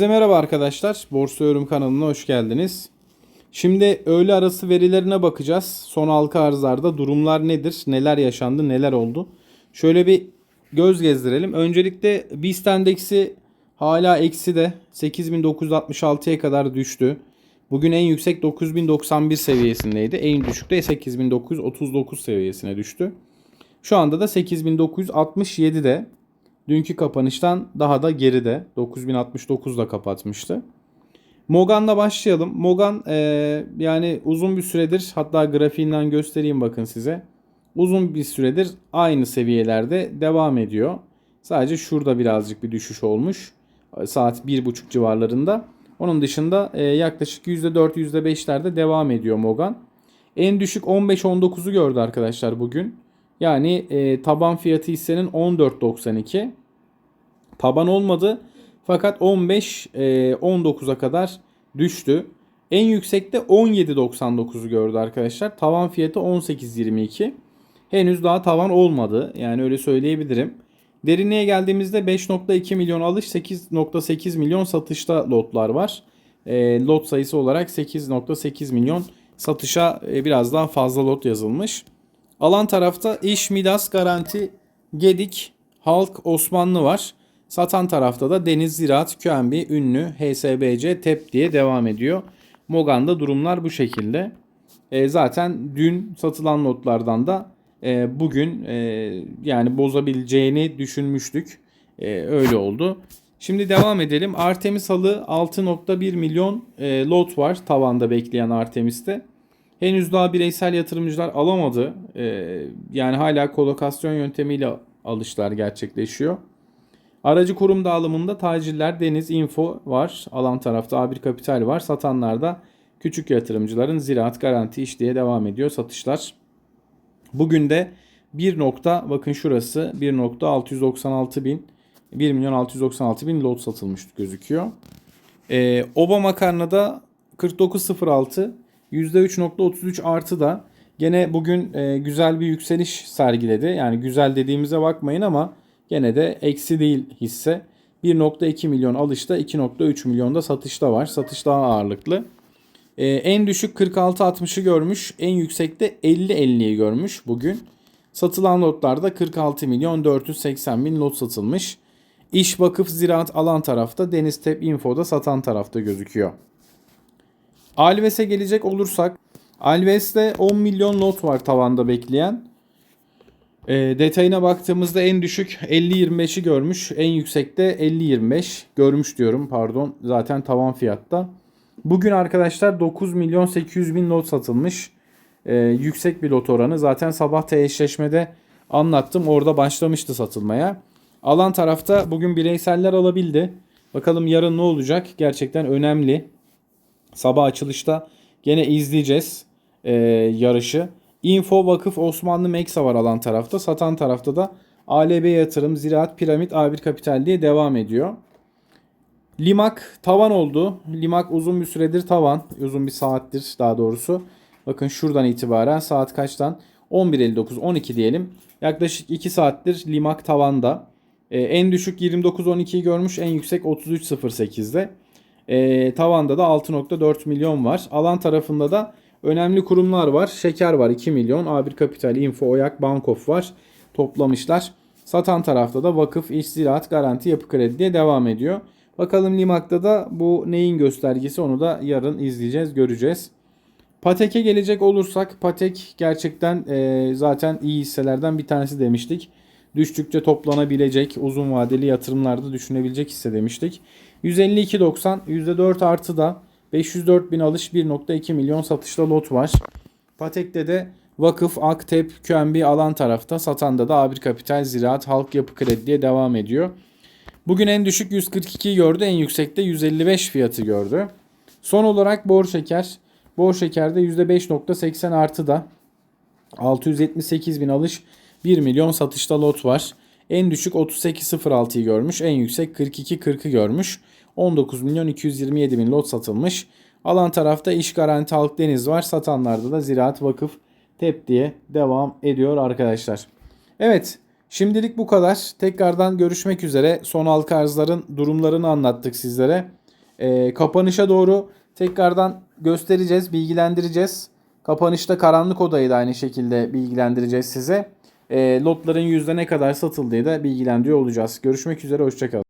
Herkese merhaba arkadaşlar. Borsa Yorum kanalına hoş geldiniz. Şimdi öğle arası verilerine bakacağız. Son halka arzlarda durumlar nedir? Neler yaşandı? Neler oldu? Şöyle bir göz gezdirelim. Öncelikle BIST endeksi hala eksi de 8966'ya kadar düştü. Bugün en yüksek 9091 seviyesindeydi. En düşük de 8939 seviyesine düştü. Şu anda da 8967'de. Dünkü kapanıştan daha da geride. 9069'da kapatmıştı. Mogan'la başlayalım. Mogan e, yani uzun bir süredir hatta grafiğinden göstereyim bakın size. Uzun bir süredir aynı seviyelerde devam ediyor. Sadece şurada birazcık bir düşüş olmuş. Saat 1.30 civarlarında. Onun dışında e, yaklaşık %4 %5'lerde devam ediyor Mogan. En düşük 15-19'u gördü arkadaşlar bugün. Yani e, taban fiyatı hissenin 14.92. Taban olmadı. Fakat 15 e, 19'a kadar düştü. En yüksekte 17.99'u gördü arkadaşlar. Tavan fiyatı 18.22. Henüz daha tavan olmadı. Yani öyle söyleyebilirim. Derinliğe geldiğimizde 5.2 milyon alış 8.8 milyon satışta lotlar var. E, lot sayısı olarak 8.8 milyon satışa e, biraz daha fazla lot yazılmış. Alan tarafta İş, Midas, Garanti, Gedik, Halk, Osmanlı var. Satan tarafta da Deniz Ziraat, QNB, Ünlü, HSBC, TEP diye devam ediyor. Mogan'da durumlar bu şekilde. E, zaten dün satılan notlardan da e, bugün e, yani bozabileceğini düşünmüştük. E, öyle oldu. Şimdi devam edelim. Artemis halı 6.1 milyon e, lot var tavanda bekleyen Artemis'te. Henüz daha bireysel yatırımcılar alamadı. E, yani hala kolokasyon yöntemiyle alışlar gerçekleşiyor. Aracı kurum dağılımında tacirler Deniz Info var. Alan tarafta A1 Kapital var. Satanlarda küçük yatırımcıların Ziraat Garanti iş diye devam ediyor satışlar. Bugün de 1 nokta bakın şurası 1.696 bin 1 milyon 696 bin lot satılmış gözüküyor. Ee, Oba makarnada 49.06 %3.33 artı da gene bugün e, güzel bir yükseliş sergiledi. Yani güzel dediğimize bakmayın ama Gene de eksi değil hisse. 1.2 milyon alışta 2.3 milyonda satışta var. Satış daha ağırlıklı. Ee, en düşük 46.60'ı görmüş. En yüksekte 50.50'yi görmüş bugün. Satılan lotlarda 46 milyon 480 bin lot satılmış. İş Vakıf Ziraat alan tarafta Deniz Tep Info'da satan tarafta gözüküyor. Alves'e gelecek olursak Alves'te 10 milyon lot var tavanda bekleyen. E, detayına baktığımızda en düşük 50-25'i görmüş. En yüksekte 50-25 görmüş diyorum pardon. Zaten tavan fiyatta. Bugün arkadaşlar 9 milyon 800 bin lot satılmış. E, yüksek bir lot oranı. Zaten sabah eşleşmede anlattım. Orada başlamıştı satılmaya. Alan tarafta bugün bireyseller alabildi. Bakalım yarın ne olacak? Gerçekten önemli. Sabah açılışta gene izleyeceğiz e, yarışı. Info Vakıf Osmanlı Meksa var alan tarafta. Satan tarafta da ALB Yatırım, Ziraat, Piramit, A1 Kapital diye devam ediyor. Limak tavan oldu. Limak uzun bir süredir tavan. Uzun bir saattir daha doğrusu. Bakın şuradan itibaren saat kaçtan? 11.59 12 diyelim. Yaklaşık 2 saattir Limak tavanda. Ee, en düşük 29.12'yi görmüş. En yüksek 33.08'de. Ee, tavanda da 6.4 milyon var. Alan tarafında da Önemli kurumlar var. Şeker var 2 milyon. A1 Kapital, Info, Oyak, Bankof var. Toplamışlar. Satan tarafta da vakıf, iş, ziraat, garanti, yapı kredi diye devam ediyor. Bakalım Limak'ta da bu neyin göstergesi onu da yarın izleyeceğiz, göreceğiz. Patek'e gelecek olursak Patek gerçekten e, zaten iyi hisselerden bir tanesi demiştik. Düştükçe toplanabilecek, uzun vadeli yatırımlarda düşünebilecek hisse demiştik. 152.90 %4 artı da 504 bin alış 1.2 milyon satışla lot var. Patek'te de Vakıf, Aktep, QNB alan tarafta. Satanda da A1 Kapital, Ziraat, Halk Yapı Kredi diye devam ediyor. Bugün en düşük 142 gördü. En yüksekte 155 fiyatı gördü. Son olarak bor şeker. Bor şekerde %5.80 artı da 678 bin alış 1 milyon satışta lot var. En düşük 38.06'yı görmüş. En yüksek 42.40'ı görmüş. 19 milyon 227 bin lot satılmış. Alan tarafta iş garanti halk deniz var. Satanlarda da ziraat vakıf tep diye devam ediyor arkadaşlar. Evet şimdilik bu kadar. Tekrardan görüşmek üzere. Son halka arzların durumlarını anlattık sizlere. Ee, kapanışa doğru tekrardan göstereceğiz, bilgilendireceğiz. Kapanışta karanlık odayı da aynı şekilde bilgilendireceğiz size. Ee, lotların yüzde ne kadar satıldığı da bilgilendiriyor olacağız. Görüşmek üzere, hoşçakalın.